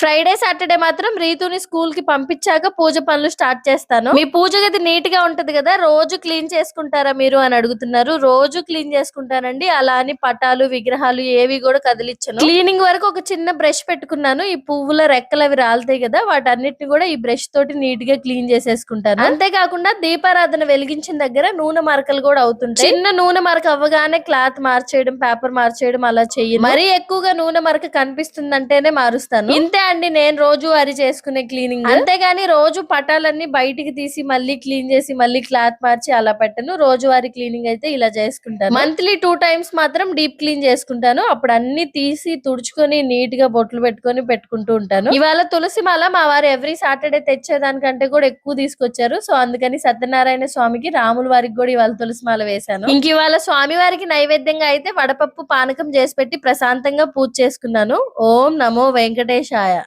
Friday Saturday మాత్రం రీతుని స్కూల్కి పంపించాక పూజ పనులు స్టార్ట్ చేస్తాను. మీ పూజ గది నీట్గా ఉంటది కదా రోజు క్లీన్ చేసుకుంటారా మీరు అని అడుగుతున్నారు. రోజు క్లీన్ చేసుకుంటానండి. అలా అని పటాలు విగ్రహాలు ఏవి కూడా కదిలిచ్చాను. క్లీనింగ్ వరకు ఒక చిన్న బ్రష్ పెట్టుకున్నాను. ఈ పువ్వుల రెక్కలు అవి రాలుతాయి కదా వాటన్నిటిని కూడా ఈ బ్రష్ తోటి నీట్గా క్లీన్ చేసేసుకుంటాను. అంతేకాకుండా దీపారాధన వెలిగించిన దగ్గర నూనె మరకలు కూడా అవుతుంటాయి. చిన్న నూనె మరక అవ్వగానే క్లాత్ మార్చేయడం పేపర్ మార్చేయడం అలా చెయ్యి మరీ ఎక్కువగా నూనె మరక కనిపిస్తుందంటేనే మారుస్తాను. ఇంతే అండి నేను రోజు అది చేసుకునే క్లీనింగ్ అంతేగాని రోజు పటాలన్నీ బయటికి తీసి మళ్ళీ క్లీన్ చేసి మళ్ళీ క్లాత్ మార్చి అలా పెట్టను. రోజువారీ క్లీనింగ్ అయితే ఇలా చేసుకుంటాను. మంత్లీ టూ టైమ్స్ మాత్రం డీప్ క్లీన్ చేసుకుంటాను. అప్పుడు అన్ని తీసి తుడుచుకొని నీట్గా బొట్లు పెట్టుకొని పెట్టుకుంటూ ఉంటాను. ఇవాళ తులసి మాల మా వారు ఎవ్రీ సాటర్డే తెచ్చేదానికంటే కూడా ఎక్కువ తీసుకొచ్చారు. సో అందుకని సత్యనారాయణ స్వామికి రాముల వారికి కూడా ఇవాళ తులసి మాల వేశాను. ఇంక ఇవాళ స్వామి వారికి నైవేద్యంగా అయితే వడపప్పు పానకం చేసి పెట్టి ప్రశాంతంగా పూజ చేసుకున్నాను. ఓం నమో వెంకటేశాయ.